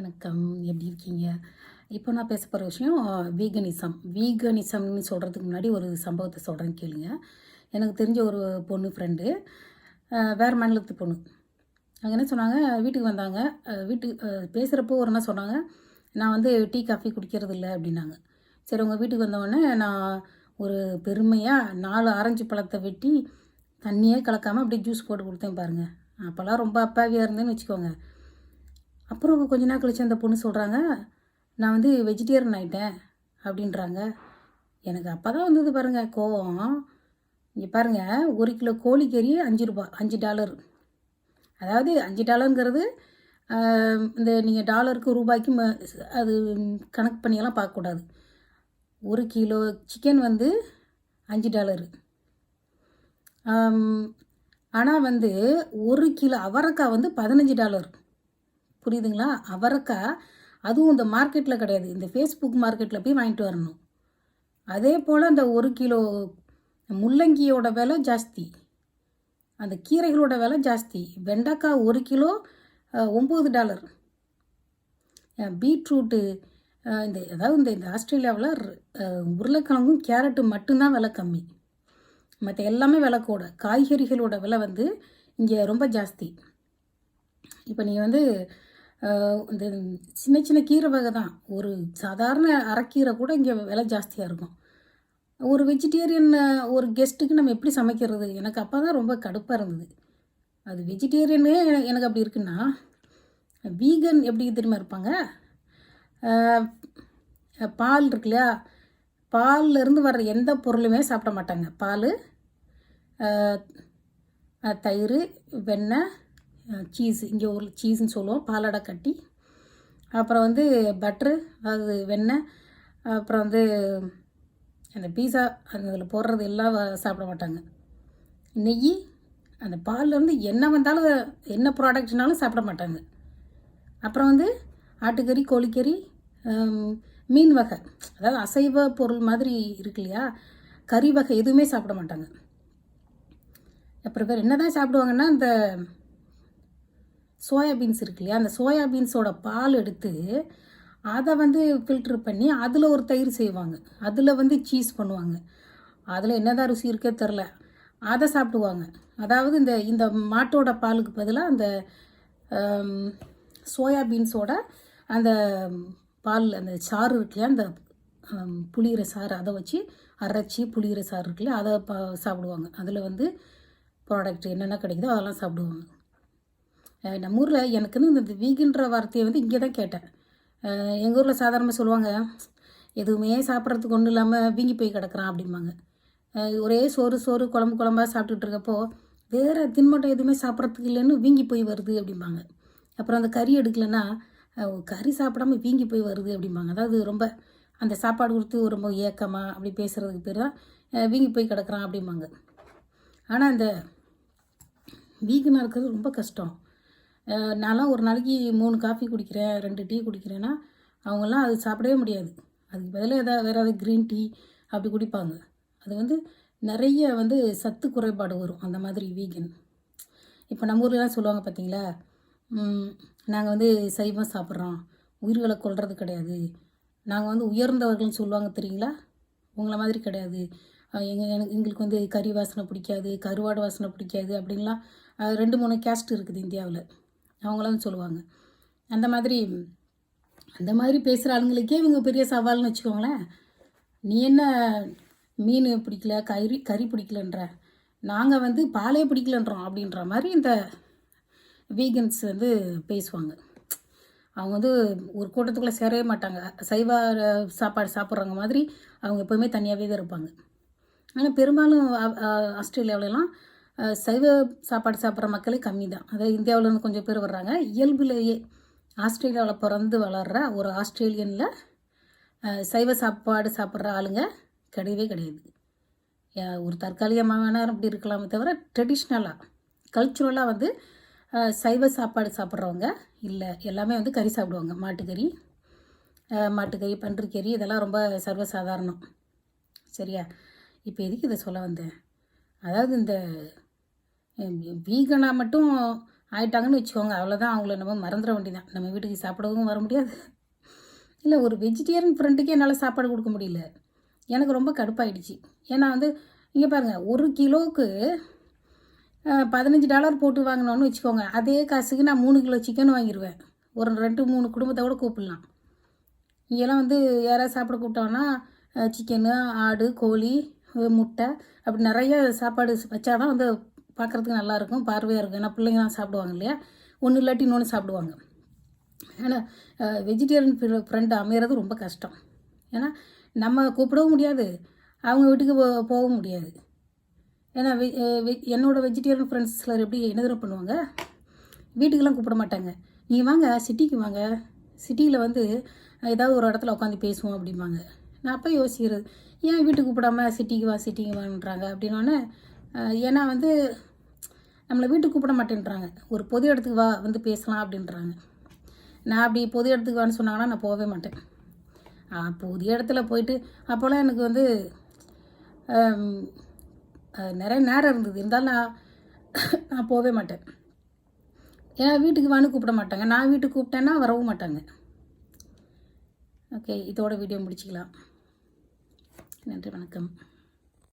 வணக்கம். எப்படி இருக்கீங்க? இப்போ நான் பேச போகிற விஷயம் வீகனிசம் வீகனிசம்னு சொல்கிறதுக்கு முன்னாடி ஒரு சம்பவத்தை சொல்கிறேன்னு கேளுங்க. எனக்கு தெரிஞ்ச ஒரு பொண்ணு ஃப்ரெண்டு வேறு மாநிலத்து பொண்ணு. அங்கே என்ன சொன்னாங்க? வீட்டுக்கு வந்தாங்க. வீட்டுக்கு பேசுகிறப்போ ஒரு என்ன சொன்னாங்க நான் வந்து டீ காஃபி குடிக்கிறது இல்லை அப்படின்னாங்க. சரி உங்கள் வீட்டுக்கு வந்தவொடனே நான் ஒரு பெருமையாக நாலு ஆரஞ்சு பழத்தை வெட்டி தண்ணியே கலக்காமல் அப்படியே ஜூஸ் போட்டு கொடுத்தேன் பாருங்கள் அப்போல்லாம் ரொம்ப அப்பாவியாக இருந்தேன்னு வச்சுக்கோங்க. அப்புறம் கொஞ்ச நாள் கழிச்சு அந்த பொண்ணு சொல்கிறாங்க நான் வந்து வெஜிடேரியன் ஆகிட்டேன் அப்படின்றாங்க. எனக்கு அப்போ தான் வந்தது பாருங்கள் கோவம். இங்கே பாருங்கள் ஒரு கிலோ கோழிக்கறி அஞ்சு ரூபா அஞ்சு டாலர். அதாவது அஞ்சு டாலருங்கிறது இந்த நீங்கள் டாலருக்கு ரூபாய்க்கு ம- அது கணக்கு பண்ணியெல்லாம் பார்க்கக்கூடாது. ஒரு கிலோ சிக்கன் வந்து அஞ்சு டாலரு. ஆனால் வந்து ஒரு கிலோ அவரைக்காய் வந்து பதினஞ்சு டாலர். புரியுதுங்களா? அவரைக்காய் அதுவும் இந்த மார்க்கெட்டில் கிடையாது. இந்த ஃபேஸ்புக் மார்க்கெட்டில் போய் வாங்கிட்டு வரணும். அதே போல் அந்த ஒரு கிலோ முள்ளங்கியோட விலை ஜாஸ்தி. அந்த கீரைகளோட விலை ஜாஸ்தி. வெண்டைக்காய் ஒரு கிலோ ஒம்பது டாலர். பீட்ரூட்டு இந்த அதாவது இந்த இந்த ஆஸ்திரேலியாவில் உருளைக்கிழங்கும் கேரட்டும் மட்டும்தான் விலை கம்மி. மற்ற எல்லாமே விலை கூட. காய்கறிகளோட விலை வந்து இங்கே ரொம்ப ஜாஸ்தி. இப்போ நீங்கள் வந்து இந்த சின்ன சின்ன கீரை வகை தான். ஒரு சாதாரண அரைக்கீரை கூட இங்கே விலை ஜாஸ்தியாக இருக்கும். ஒரு வெஜிடேரியன் ஒரு கெஸ்ட்டுக்கு நம்ம எப்படி சமைக்கிறது? எனக்கு அப்போ தான் ரொம்ப கடுப்பாக இருந்தது. அது வெஜிடேரியனே எனக்கு அப்படி இருக்குன்னா வீகன் எப்படி தெரியுமா இருப்பாங்க? பால் இருக்கு இல்லையா பால்லேருந்து வர்ற எந்த பொருளுமே சாப்பிட மாட்டாங்க. பால் தயிர் வெண்ணெய் சீஸ் இங்கே ஒரு சீஸ்ன்னு சொல்லுவோம் பாலடை கட்டி. அப்புறம் வந்து பட்ரு அது வெண்ணெய் அப்புறம் வந்து அந்த பீஸா அந்த இதில் போடுறது எல்லாம் வ- சாப்பிட மாட்டாங்க. நெய் அந்த பால்லேருந்து என்ன வந்தாலும் என்ன ப்ராடக்ட்னாலும் சாப்பிட மாட்டாங்க. அப்புறம் வந்து ஆட்டுக்கறி கோழிக்கறி மீன் வகை. அதாவது அசைவ பொருள் மாதிரி இருக்கு இல்லையா? கறி வகை எதுவுமே சாப்பிட மாட்டாங்க. அப்புறம் பேர் என்ன தான் சாப்பிடுவாங்கன்னா இந்த சோயாபீன்ஸ் இருக்கு இல்லையா? அந்த சோயாபீன்ஸோட பால் எடுத்து அதை வந்து ஃபில்ட்ரு பண்ணி அதில் ஒரு தயிர் செய்வாங்க. அதில் வந்து சீஸ் பண்ணுவாங்க. அதில் என்னதான் ருசி இருக்கே தெரில. அதை சாப்பிடுவாங்க. அதாவது இந்த இந்த மாட்டோட பாலுக்கு பதிலாக அந்த சோயாபீன்ஸோட அந்த பால் அந்த சாறு இருக்குல்ல அந்த புளியிற சாறு அதை வச்சு அரைச்சி புளியிற சாறு இருக்குல்ல அதை பா சாப்பிடுவாங்க. அதில் வந்து ப்ராடக்ட் என்னென்ன கிடைக்குதோ அதெல்லாம் சாப்பிடுவாங்க. நம்ம ஊரில் எனக்குன்னு இந்த வீகன்ற வார்த்தையை வந்து இங்கே தான் கேட்டேன் எங்கள் ஊரில் சாதாரணமாக சொல்லுவாங்க எதுவுமே சாப்பிட்றதுக்கு ஒன்றும் இல்லாமல் வீங்கி போய் கிடக்குறான் அப்படிம்பாங்க. ஒரே சோறு சோறு குழம்பு குழம்பாக சாப்பிட்டுட்டு இருக்கப்போ வேறு தின்மட்டம் எதுவுமே சாப்பிட்றதுக்கு இல்லைன்னு வீங்கி போய் வருது அப்படிம்பாங்க. அப்புறம் அந்த கறி எடுக்கலைன்னா கறி சாப்பிடாம வீங்கி போய் வருது அப்படிம்பாங்க. அதாவது ரொம்ப அந்த சாப்பாடு கொடுத்து ரொம்ப ஏக்கமாக அப்படி பேசுகிறதுக்கு பேர் தான் வீங்கி போய் கிடக்குறான் அப்படிம்பாங்க. ஆனால் இந்த வீக்கனாக இருக்கிறது ரொம்ப கஷ்டம். நான்லாம் ஒரு நாளைக்கு மூணு காஃபி குடிக்கிறேன் ரெண்டு டீ குடிக்கிறேன்னா அவங்கெல்லாம் அது சாப்பிடவே முடியாது. அதுக்கு பதிலாக ஏதாவது வேறு ஏதாவது க்ரீன் டீ அப்படி குடிப்பாங்க. அது வந்து நிறைய வந்து சத்து குறைபாடு வரும் அந்த மாதிரி வீகன் இப்போ நம்ம ஊர்லலாம் சொல்லுவாங்க பார்த்தீங்களா நாங்கள் வந்து சைவம் சாப்பிட்றோம் உயிர்களை கொல்றது கிடையாது. நாங்கள் வந்து உயர்ந்தவர்கள்னு சொல்லுவாங்க தெரியுங்களா? உங்களை மாதிரி கிடையாது. எங்கள் எனக்கு எங்களுக்கு வந்து கறி வாசனை பிடிக்காது கருவாடு வாசனை பிடிக்காது அப்படின்லாம் ரெண்டு மூணு கேஸ்ட் இருக்குது இந்தியாவில். அவங்களாம் சொல்லுவாங்க. அந்த மாதிரி அந்த மாதிரி பேசுகிற ஆளுங்களுக்கே இவங்க பெரிய சவால்னு வச்சுக்கோங்களேன். நீ என்ன மீன் பிடிக்கல கறி கறி பிடிக்கலன்ற? நாங்கள் வந்து பாலே பிடிக்கலன்றோம் அப்படின்ற மாதிரி இந்த வீகன்ஸ் வந்து பேசுவாங்க. அவங்க வந்து ஒரு கூட்டத்துக்குள்ளே சேரவே மாட்டாங்க. சைவ சாப்பாடு சாப்பிட்றவங்க மாதிரி அவங்க எப்போவுமே தனியாகவே தான் இருப்பாங்க. ஆனால் பெரும்பாலும் ஆஸ்திரேலியாவிலலாம் சைவ சாப்பாடு சாப்பிட்ற மக்களே கம்மி தான் அதாவது இந்தியாவிலேருந்து கொஞ்சம் பேர் வர்றாங்க. இயல்புலேயே ஆஸ்திரேலியாவில் பிறந்து வளர்கிற ஒரு ஆஸ்திரேலியனில் சைவ சாப்பாடு சாப்பிட்ற ஆளுங்க கிடையவே கிடையாது. ஒரு தற்காலிகமாக வேணாலும் அப்படி இருக்கலாமே தவிர ட்ரெடிஷ்னலாக கல்ச்சுரலாக வந்து சைவ சாப்பாடு சாப்பிட்றவங்க இல்லை. எல்லாமே வந்து கறி சாப்பிடுவாங்க. மாட்டுக்கறி மாட்டுக்கறி பன்றிக்கறி இதெல்லாம் ரொம்ப சர்வசாதாரணம். சரியா? இப்போ எதுக்கு இதை சொல்ல வந்தேன்? அதாவது இந்த வீகனாக மட்டும் ஆயிட்டாங்கன்னு வச்சுக்கோங்க. அவ்வளோதான் அவங்கள நம்ம மறந்துட வேண்டியதான் நம்ம வீட்டுக்கு சாப்பிடவும் வர முடியாது. இல்லை ஒரு வெஜிடேரியன் ஃப்ரெண்டுக்கே என்னால் சாப்பாடு கொடுக்க முடியல. எனக்கு ரொம்ப கடுப்பாயிடுச்சு. ஏன்னா வந்து இங்கே பாருங்கள் ஒரு கிலோவுக்கு பதினஞ்சு டாலர் போட்டு வாங்கினோன்னு வச்சுக்கோங்க. அதே காசுக்கு நான் மூணு கிலோ சிக்கன் வாங்கிடுவேன் ஒரு ரெண்டு மூணு குடும்பத்தை கூட கூப்பிடலாம். இங்கெல்லாம் வந்து யாராவது சாப்பிட கூப்பிட்டோன்னா சிக்கனு ஆடு கோழி முட்டை அப்படி நிறைய சாப்பாடு வச்சாதான் வந்து பார்க்குறதுக்கு நல்லாயிருக்கும் பார்வையாக இருக்கும். ஏன்னா பிள்ளைங்கலாம் சாப்பிடுவாங்க இல்லையா? ஒன்று இல்லாட்டி இன்னொன்று சாப்பிடுவாங்க. ஆனால் வெஜிடேரியன் ஃப்ரெண்டு அமையிறது ரொம்ப கஷ்டம். ஏன்னா நம்ம கூப்பிடவும் முடியாது. அவங்க வீட்டுக்கு போ- போகவும் முடியாது. ஏன்னா வெ என்னோடய வெ- வெஜிடேரியன் ஃப்ரெண்ட்ஸ் சிலர் எப்படி என்ன பண்ணுவாங்க? வீட்டுக்கெல்லாம் கூப்பிட மாட்டாங்க. நீ வாங்க சிட்டிக்கு வாங்க. சிட்டியில் வந்து ஏதாவது ஒரு இடத்துல உட்காந்து பேசுவோம் அப்படிம்பாங்க. நான் அப்போ யோசிக்கிறது ஏன் வீட்டுக்கு கூப்பிடாம சிட்டிக்கு வா சிட்டிக்கு வான்றாங்க? அப்படின்னோடனே ஏன்னா வந்து நம்மளை வீட்டுக்கு கூப்பிட மாட்டேன்றாங்க. ஒரு பொது இடத்துக்கு வா வந்து பேசலாம் அப்படின்றாங்க. நான் அப்படி பொது இடத்துக்கு வான்னு சொன்னாங்கன்னா நான் போகவே மாட்டேன். பொது இடத்துல போயிட்டு அப்போல்லாம் எனக்கு வந்து நிறைய நேரம் இருந்தது. இருந்தாலும் நான் நான் போகவே மாட்டேன். ஏன்னா வீட்டுக்கு வான்னு கூப்பிட மாட்டாங்க. நான் வீட்டுக்கு கூப்பிட்டேன்னா வரவும் மாட்டாங்க. ஓகே இதோட வீடியோ முடிச்சுக்கலாம். நன்றி வணக்கம்.